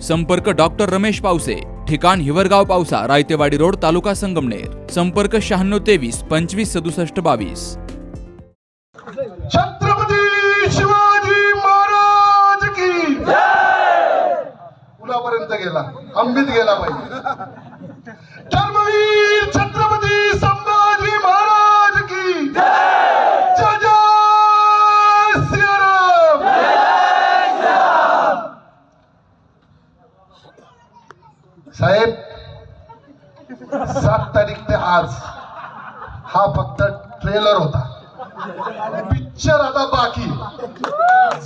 संपर्क डॉक्टर रमेश पावसे ठिकाण हिवरगाव पावसा रायतेवाडी रोड तालुका संगमनेर. संपर्क शहाण्णव तेवीस पंचवीस सदुसष्ट बावीस. छत्रपती शिवाजी महाराज की पुलापर्यंत गेला? अंबित गेला पाहिजे. धर्मवीर छत्रपती साहेब सात तारीख ते आज हा फक्त ट्रेलर होता. पिक्चर आता बाकी.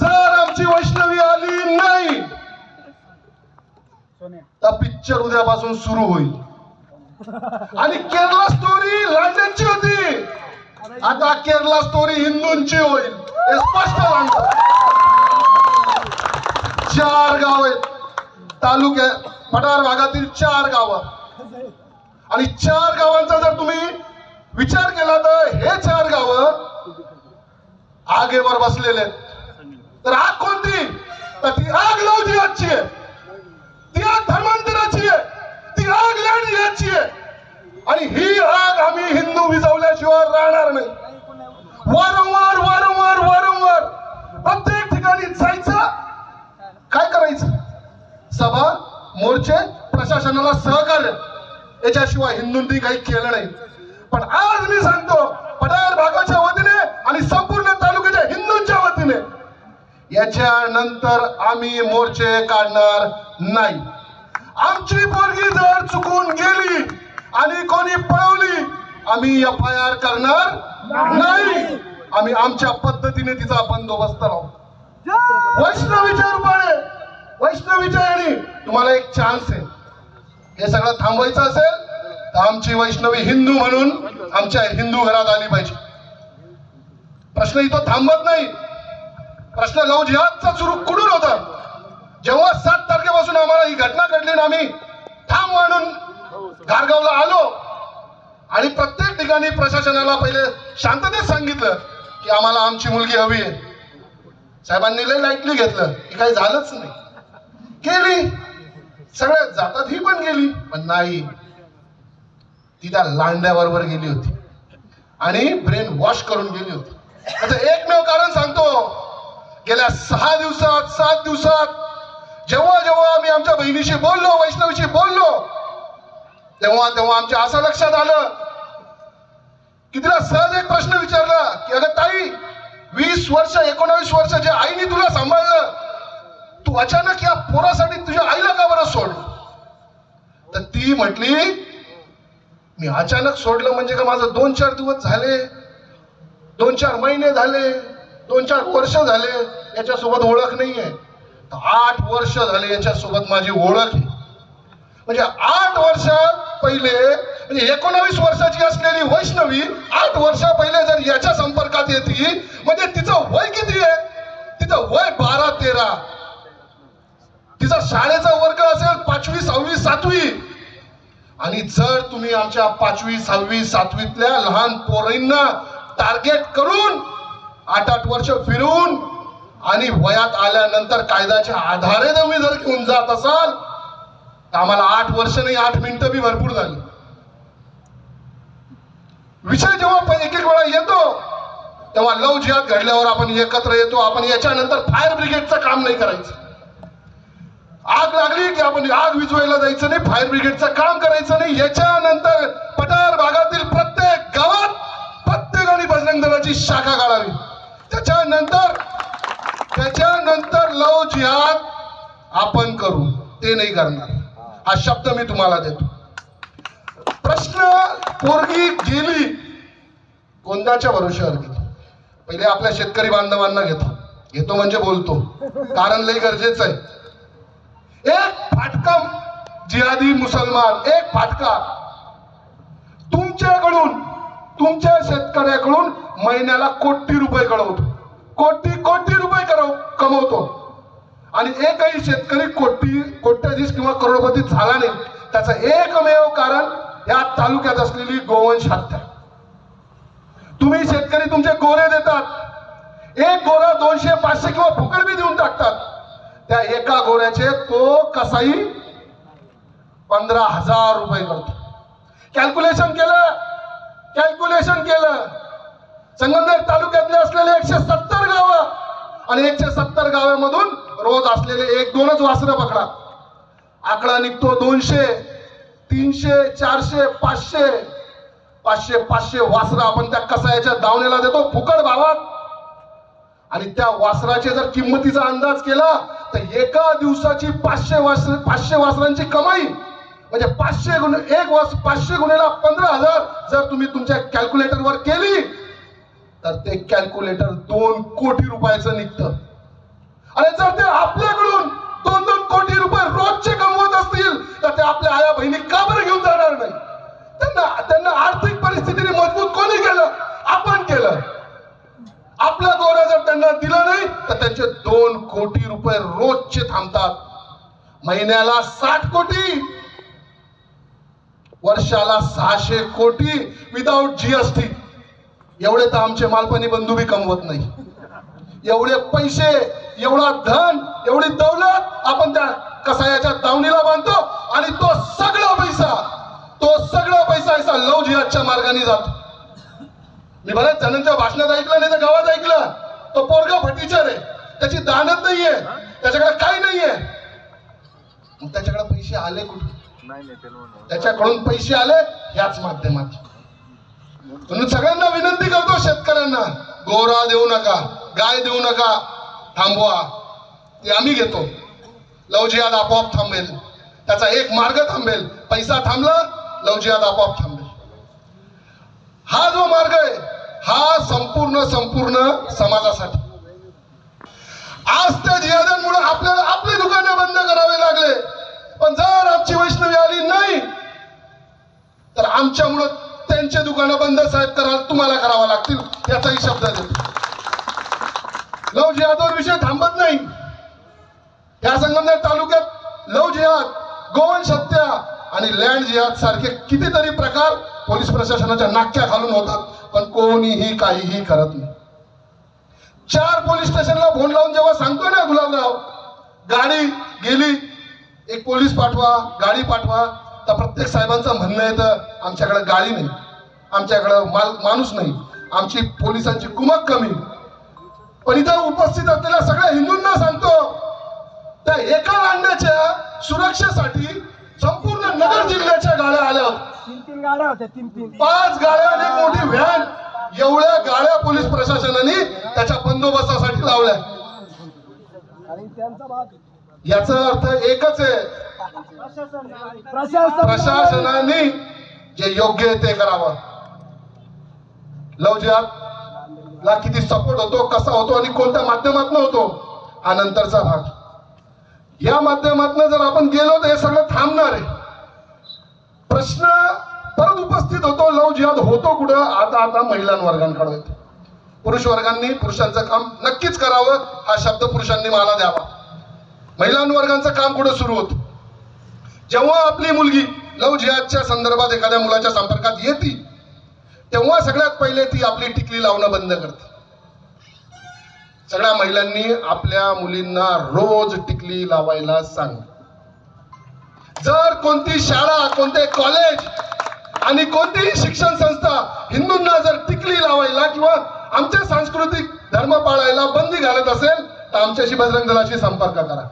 जर आमची वैष्णवी आली नाही तर पिक्चर उद्यापासून सुरू होईल. आणि केरला स्टोरी लंडनची होती. आता केरला स्टोरी हिंदूंची होईल. हे स्पष्ट सांगतो चार गाव आहेत. तालुक्या पठार भागातील चार गावं. आणि चार गावांचा जर तुम्ही विचार केला तर हे चार गावं आगेवर बसलेले तर आग कोणती? तर ती आग लवजी आजची आहे. ती आग धर्मांतराची आहे. ती आग लढण्याची आहे. आणि ही आग आम्ही हिंदू विजवल्याशिवाय राहणार नाही. वर वारंवार वारंवार प्रत्येक ठिकाणी जायचं काय करायचं सभा मोर्चे प्रशासनाला सहकार्य. याच्याशिवाय हिंदूंनी काही केलं नाही. पण आज मी सांगतो पठार भागाच्या वतीने आणि संपूर्ण तालुक्याच्या हिंदूंच्या वतीने याच्यानंतर आम्ही मोर्चे काढणार नाही. आमची पोरगी जर चुकून गेली आणि कोणी पळवली आम्ही एफ आय आर करणार नाही. आम्ही आमच्या पद्धतीने तिचा बंदोबस्त लावू. वैष्णवीच्या रूपाने वैष्णवीच्या याने तुम्हाला एक चान्स आहे. हे सगळं थांबवायचं असेल तर आमची वैष्णवी हिंदू म्हणून आमच्या हिंदू घरात आली पाहिजे. प्रश्न इथं थांबत नाही. प्रश्न लव जिहादचा सुरू कुठून होता? जेव्हा सात तारखेपासून आम्हाला ही घटना घडली ना आम्ही ठाम म्हणून घारगावला आलो आणि प्रत्येक ठिकाणी प्रशासनाला पहिले शांततेत सांगितलं की आम्हाला आमची मुलगी हवी आहे. साहेबांनी लय लाईटली घेतलं. की काही झालंच नाही. केली. सगळ्या जातात ही पण गेली पण नाही. ती त्या लांड्याबरोबर गेली होती. आणि ब्रेन वॉश करून गेली होती. आता एकमेव कारण सांगतो गेल्या सहा दिवसात सात दिवसात जेव्हा जेव्हा आम्ही आमच्या बहिणीशी बोललो वैष्णवीशी बोललो तेव्हा तेव्हा आमच्या असं लक्षात आलं की तिला सहज एक प्रश्न विचारला की अगं ताई वीस वर्ष एकोणावीस वर्ष जे आईने तुला सांभाळलं तू अचानक या पोरासाठी तुझ्या आईला का बरं सोडलं? तर ती म्हटली मी अचानक सोडलं म्हणजे का माझं दोन चार दिवस झाले दोन चार महिने झाले दोन चार वर्ष झाले याच्यासोबत ओळख नाहीये. तर आठ वर्ष झाले याच्यासोबत माझी ओळख आहे. म्हणजे आठ वर्ष पहिले म्हणजे एकोणावीस वर्षाची असलेली वैष्णवी आठ वर्ष पहिले जर याच्या संपर्कात येते म्हणजे तिचं वय किती आहे? तिचं वय बारा तेरा. तिचा शाळेचा वर्ग असेल पाचवी सहावी सातवी. आणि जर तुम्ही आमच्या पाचवी सहावी सातवीतल्या लहान पोरींना टार्गेट करून आठ आठ वर्ष फिरून आणि वयात आल्यानंतर कायद्याच्या आधारे तुम्ही जर घेऊन जात असाल तर आम्हाला आठ वर्ष नाही आठ मिनिटं बी भरपूर झाली. विषय जेव्हा एक एक वेळा येतो तेव्हा लव जिहाद घडल्यावर आपण एकत्र येतो आपण याच्यानंतर फायर ब्रिगेडचं काम नाही करायचं. आग लागली की आपण आग विझवायला जायचं नाही फायर ब्रिगेडचं काम करायचं नाही. याच्यानंतर पठार भागातील प्रत्येक गावात प्रत्येकाने बजरंग दलाची शाखा काढावी. त्याच्यानंतर त्याच्यानंतर लव जिहाद आपण करू. ते नाही करणार. हा शब्द मी तुम्हाला देतो. प्रश्न पोरगी गेली कोणत्याच्या भरोश्यावर गेली. पहिले आपल्या शेतकरी बांधवांना घेतो. घेतो म्हणजे बोलतो. कारण लय गरजेचं आहे. एक फाटका जिहादी मुसलमान एक फाटका. तुमच्याकडून तुमच्या शेतकऱ्याकडून महिन्याला कोटी रुपये कळवतो. कोटी कोटी रुपये करव कमवतो. आणि एकही शेतकरी कोटी कोट्याधीश किंवा करोडपती झाला नाही. त्याचं एकमेव कारण या तालुक्यात असलेली गोवंश हत्या तुम्ही शेतकरी तुमचे गोरे देतात. एक गोरा दोनशे पाचशे किंवा फुकट बी देऊन टाकतात. त्या एका गोऱ्याचे तो कसाई पंधरा हजार रुपये करतो. कॅल्क्युलेशन केलं कॅल्क्युलेशन केलं. संगमनेर तालुक्यातले असलेले एकशे सत्तर गावं आणि एकशे सत्तर गावामधून रोज असलेले एक दोनच वासरं पकडा. आकडा निघतो दोनशे तीनशे चारशे पाचशे. पाचशे पाचशे वासर आपण त्या कसायाच्या दावण्याला देतो फुकट भावात. आणि त्या वासराचे जर किंमतीचा अंदाज केला तर एका दिवसाची पाचशे वास पाचशे वासरांची कमाई म्हणजे पाचशे गुण एक वास पाचशे गुन्हेला पंधरा हजार जर तुम्ही तुमच्या कॅल्क्युलेटरवर केली तर ते कॅल्क्युलेटर दोन कोटी रुपयाचं निघतं. आणि जर ते आपल्याकडून दोन दोन कोटी रुपये रोजचे कमवत असतील तर ते आपल्या आया बहिणी का बरं घेऊन जाणार नाही? त्यांना त्यांना आर्थिक परिस्थितीने मजबूत कोणी केलं? आपण केलं. आपला दौरा जर त्यांना दिला नाही तर त्यांचे दोन कोटी रुपये रोजचे थांबतात. महिन्याला साठ कोटी वर्षाला सहाशे कोटी विदाऊट जीएसटी एवढे तर आमचे मालपणी बंधू बी कमवत नाही. एवढे पैसे एवढा धन एवढी दौलत आपण त्या कसायाच्या दावणीला बांधतो आणि तो सगळा पैसा तो सगळा पैसा लव जिहादच्या मार्गाने जातो. मी बऱ्याच जणांच्या भाषणात ऐकलं नाही तर गावात ऐकलं तो पोरगा फटीचर आहे. त्याची दानत नाहीये. त्याच्याकडे काही नाहीये. त्याच्याकडे पैसे आले कुठे त्याच्याकडून पैसे आले याच माध्यमात म्हणून सगळ्यांना विनंती करतो शेतकऱ्यांना गोरा देऊ नका गाय देऊ नका थांबवा. ते आम्ही घेतो. लवजियाद आपोआप थांबेल. त्याचा एक मार्ग थांबेल. पैसा थांबला लवजियाद आपोआप थांबेल. हा जो मार्ग आहे हा संपूर्ण संपूर्ण समाजासाठी. आज त्या जिहादांमुळे आपल्याला आपली दुकानं बंद करावे लागले. पण जर आमची वैष्णवी आली नाही तर आमच्यामुळं त्यांचे दुकानं बंद साहेब करा तुम्हाला करावं लागतील याचाही शब्द देतो लव जिहादवर विषय थांबत नाही. या संगमनेर तालुक्यात लव जिहाद गोवन सत्या आणि लँड जिहाद सारखे कितीतरी प्रकार पोलीस प्रशासनाच्या नाक्या घालून होतात पण कोणीही काहीही करत नाही. चार पोलीस स्टेशनला फोन लावून जेव्हा सांगतो ना गुलाबराव गाडी गेली एक पोलीस पाठवा गाडी पाठवा तर प्रत्येक साहेबांचं म्हणणं येतं आमच्याकडे गाडी नाही आमच्याकडं माल माणूस नाही आमची पोलिसांची कुमक कमी. पण इथं उपस्थित असलेल्या सगळ्या हिंदूंना सांगतो त्या एका लांड्याच्या सुरक्षेसाठी संपूर्ण नगर जिल्ह्याच्या गाड्या आल्या. होत्या गाड्या होत्या तीन तीन. पाच गाड्या आणि एक मोठी व्हॅन एवढ्या गाड्या पोलीस प्रशासनाने त्याच्या बंदोबस्तासाठी लावल्या. आणि त्यांचा भाग. याचा अर्थ एकच आहे. प्रशासन प्रशासन प्रशासनाने जे योग्य आहे ते करावं. लव ला किती सपोर्ट होतो कसा होतो आणि कोणत्या माध्यमातून होतो हा नंतरचा भाग. या माध्यमातून जर आपण गेलो तर हे सगळं थांबणार आहे. प्रश्न परत उपस्थित होतो लव जिहाद होतो कुठं? आता आता महिला वर्गांकडे येतो. पुरुष वर्गांनी पुरुषांचं काम नक्कीच करावं हा शब्द पुरुषांनी मला द्यावा. महिलांवर्गांचं काम कुठं सुरू होतं? जेव्हा आपली मुलगी लव जिहादच्या संदर्भात एखाद्या मुलाच्या संपर्कात येते तेव्हा सगळ्यात पहिले ती आपली टिकली लावणं बंद करते. सगळ्या महिलांनी आपल्या मुलींना रोज टिकली लावायला सांग जर कोणती शाळा कोणते कॉलेज आणि कोणतीही शिक्षण संस्था हिंदूंना जर टिकली लावायला किंवा आमच्या सांस्कृतिक धर्म पाळायला बंदी घालत असेल तर आमच्याशी बजरंग दलाशी संपर्क करा.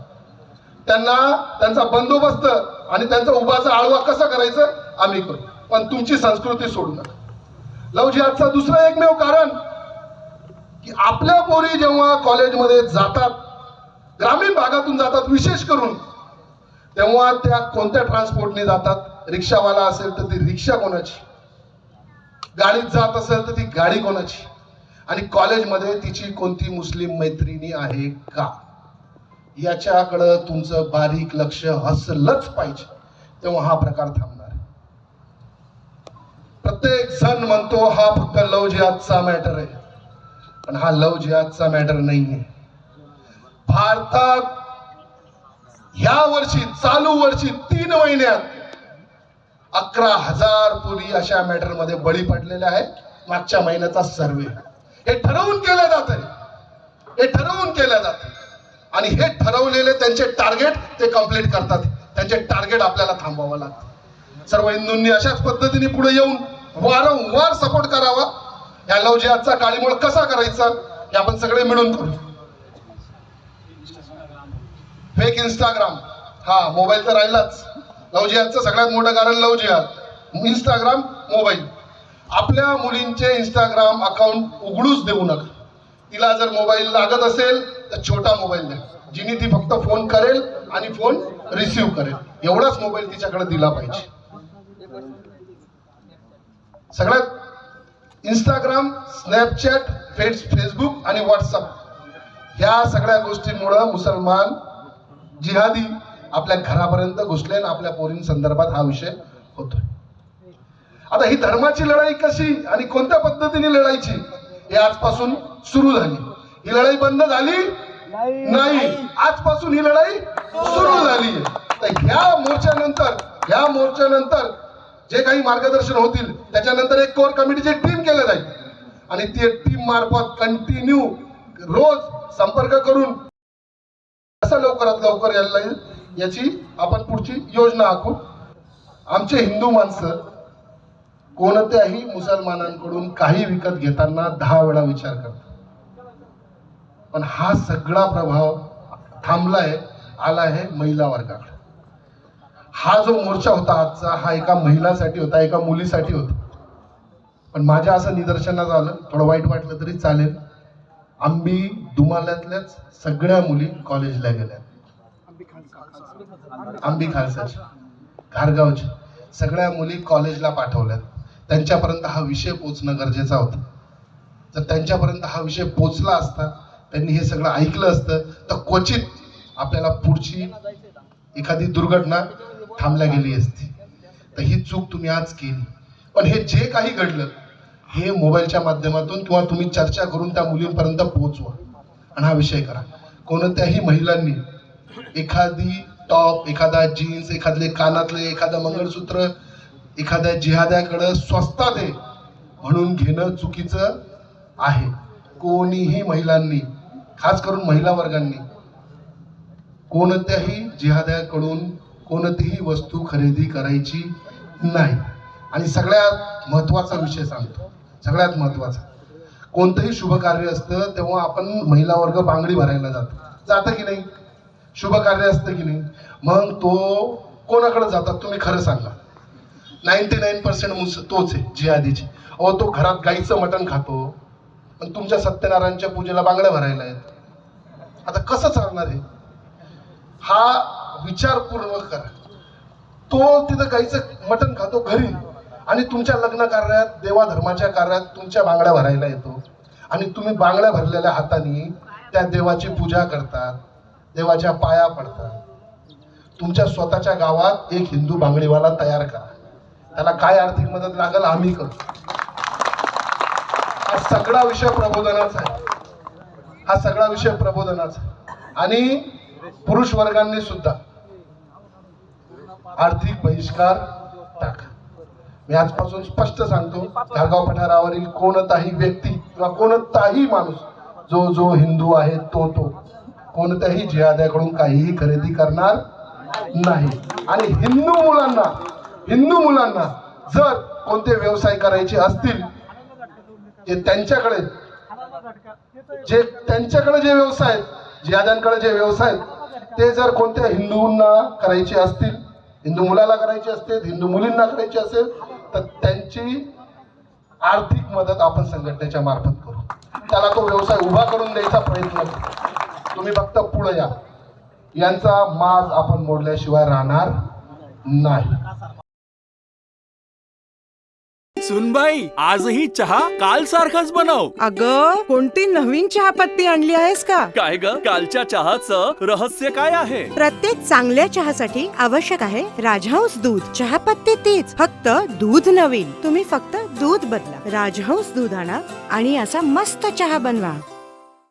त्यांना त्यांचा बंदोबस्त आणि त्यांचा उभाचा आळवा कसा करायचं आम्ही करू. पण तुमची संस्कृती सोडू नका. लवजी आजचा दुसरं एकमेव कारण की आपल्या पोरी जेव्हा कॉलेजमध्ये जातात ग्रामीण भागातून जातात विशेष करून तेव्हा त्या कोणत्या ट्रान्सपोर्टने जातात? रिक्षावाला असेल तर ती रिक्षा कोणाची? गाडीत जात असेल तर ती गाडी कोणाची? आणि कॉलेजमध्ये तिची कोणती मुस्लिम मैत्रिणी आहे का? याच्याकडं तुमचं बारीक लक्ष हसलंच पाहिजे. तेव्हा हा प्रकार थांबणार प्रत्येक जण म्हणतो हा फक्त लव जिहादचा मॅटर आहे. पण हा लव जिहादचा मॅटर नाहीये. भारतात या वर्षी चालू वर्षी तीन महिन्यात अकरा हजार पुरी अशा मॅटरमध्ये बळी पडलेल्या आहेत. मागच्या महिन्याचा सर्वे. हे ठरवून केलं जात आहे हे ठरवून केलं जात आणि हे ठरवलेले त्यांचे टार्गेट ते कंप्लीट करतात. त्यांचे टार्गेट आपल्याला थांबवावं लागतं. सर्व हिंदूंनी अशाच पद्धतीने पुढे येऊन वारंवार सपोर्ट करावा. या लवजियाचा काळीमोळ कसा करायचा हे आपण सगळे मिळून करू. फेक इंस्टाग्राम हा मोबाईल तर राहिलाच. लवजिहादचं सगळ्यात मोठं कारण लवजिहाद इंस्टाग्राम मोबाईल आपल्या मुलींचे इंस्टाग्राम अकाउंट उघडूच देऊ नका. तिला जर मोबाईल लागत असेल तर छोटा मोबाईल द्या. जिने ती फक्त फोन करेल आणि फोन रिसिव्ह करेल. एवढाच मोबाईल तिच्याकडे दिला पाहिजे. सगळ्यात इंस्टाग्राम स्नॅपचॅट फेस फेसबुक आणि व्हॉट्सअप ह्या सगळ्या गोष्टींमुळं मुसलमान जिहादी आपल्या घरापर्यंत घुसले आणि आपल्या पोरींसंदर्भात हा विषय होतोय. आता ही धर्माची लढाई कशी आणि कोणत्या पद्धतीने लढायची हे आजपासून सुरू झाली. ही लढाई बंद झाली? नाही. आजपासून ही लढाई सुरू झाली. तर ह्या मोर्चानंतर ह्या मोर्चानंतर जे काही मार्गदर्शन होतील त्याच्यानंतर एक कोर कमिटीची टीम केलं जाईल. आणि ती टीम मार्फत कंटिन्यू रोज संपर्क करून कसं लवकरात लवकर यायला येईल याची आपण पुढची योजना आखू. आमचे हिंदू माणसं कोणत्याही मुसलमानांकडून काही विकत घेताना दहा वेळा विचार करतात. पण हा सगळा प्रभाव थांबलाय आला आहे महिला वर्गाकडे. हा जो मोर्चा होता आजचा हा एका महिलासाठी होता एका मुलीसाठी होता. पण माझ्या असं निदर्शनात आलं थोडं वाईट वाटलं तरी चालेल. आम्ही दुमाल्यातल्याच सगळ्या मुली कॉलेजला गेल्या आंबी खालसाच्या घारगावच्या सगळ्या मुली कॉलेजला पाठवल्यात. त्यांच्यापर्यंत हा विषय पोचणं गरजेचा होता. जर त्यांच्यापर्यंत हा विषय पोचला असता त्यांनी हे सगळं ऐकलं असतं तर क्वचित आपल्याला पुढची एखादी दुर्घटना थांबल्या गेली असती. तर ही चूक तुम्ही आज केली. पण हे जे काही घडलं हे मोबाईलच्या माध्यमातून किंवा तुम्ही चर्चा करून त्या मुलींपर्यंत पोहोचवा आणि हा विषय करा. कोणत्याही महिलांनी एखादी टॉप एखादा जीन्स एखादले कानातले एखादं मंगळसूत्र एखाद्या जिहाद्याकडं स्वस्तात आहे म्हणून घेणं चुकीचं आहे. कोणीही महिलांनी खास करून महिला वर्गांनी कोणत्याही जिहाद्याकडून कोणतीही वस्तू खरेदी करायची नाही. आणि सगळ्यात महत्त्वाचा विषय सांगतो. सगळ्यात महत्त्वाचा. कोणतंही शुभ कार्य असतं तेव्हा आपण महिला वर्ग बांगडी भरायला जातो. जातं की नाही? शुभ कार्य असतं की नाही? मग तो कोणाकडे जातात? तुम्ही खरं सांगा. नाईन्टी नाईन पर्सेंट तोच आहे जिहादीची अहो तो घरात गाईचं मटण खातो पण तुमच्या सत्यनारायणच्या पूजेला बांगड्या भरायला आहेत आता कसं चालणार आहे हा विचारपूर्वक करा. तो तिथं गाईचं मटण खातो घरी आणि तुमच्या लग्न कार्यात देवाधर्माच्या कार्यात तुमच्या बांगड्या भरायला येतो. आणि तुम्ही बांगड्या भरलेल्या हाताने त्या देवाची पूजा करतात. देवाच्या पाया पडतात. तुमच्या स्वतःच्या गावात एक हिंदू बांगडीवाला तयार करा. त्याला काय आर्थिक मदत लागेल आम्ही करतो हा सगळा विषय प्रबोधनाचा आहे. हा सगळा विषय प्रबोधनाचा आणि पुरुष वर्गांनी सुद्धा आर्थिक बहिष्कार टाका. मी आजपासून स्पष्ट सांगतो धारगाव पठारावरील कोणताही व्यक्ती किंवा कोणताही माणूस जो जो हिंदू आहे तो तो कोणत्याही जिहाद्याकडून काहीही खरेदी करणार नाही. आणि हिंदू मुलांना हिंदू मुलांना जर कोणते व्यवसाय करायचे असतील जे त्यांच्याकडे जे त्यांच्याकडे जे व्यवसाय आहेत, जिहाद्यांकडे जे व्यवसाय ते जर कोणत्या हिंदूंना करायचे असतील हिंदू मुलाला करायचे असतील हिंदू मुलींना करायचे असेल तर त्यांची आर्थिक मदत आपण संघटनेच्या मार्फत करू. त्याला तो व्यवसाय उभा करून द्यायचा प्रयत्न करू. तुम्ही फक्त पुढे या. यांचा माज आपण मोडल्याशिवाय राहणार नाही. सुनबाई आजही चहा काल सारखाच बनव. अग कोणती नवीन चहापत्ती आणली आहेस का? काय ग कालच्या चहाचं रहस्य काय आहे? प्रत्येक चांगल्या चहासाठी आवश्यक आहे राजहंस दूध. चहापत्ती तीच फक्त दूध नवीन. तुम्ही फक्त दूध बदला. राजहंस दूध आणा आणि असा मस्त चहा बनवा.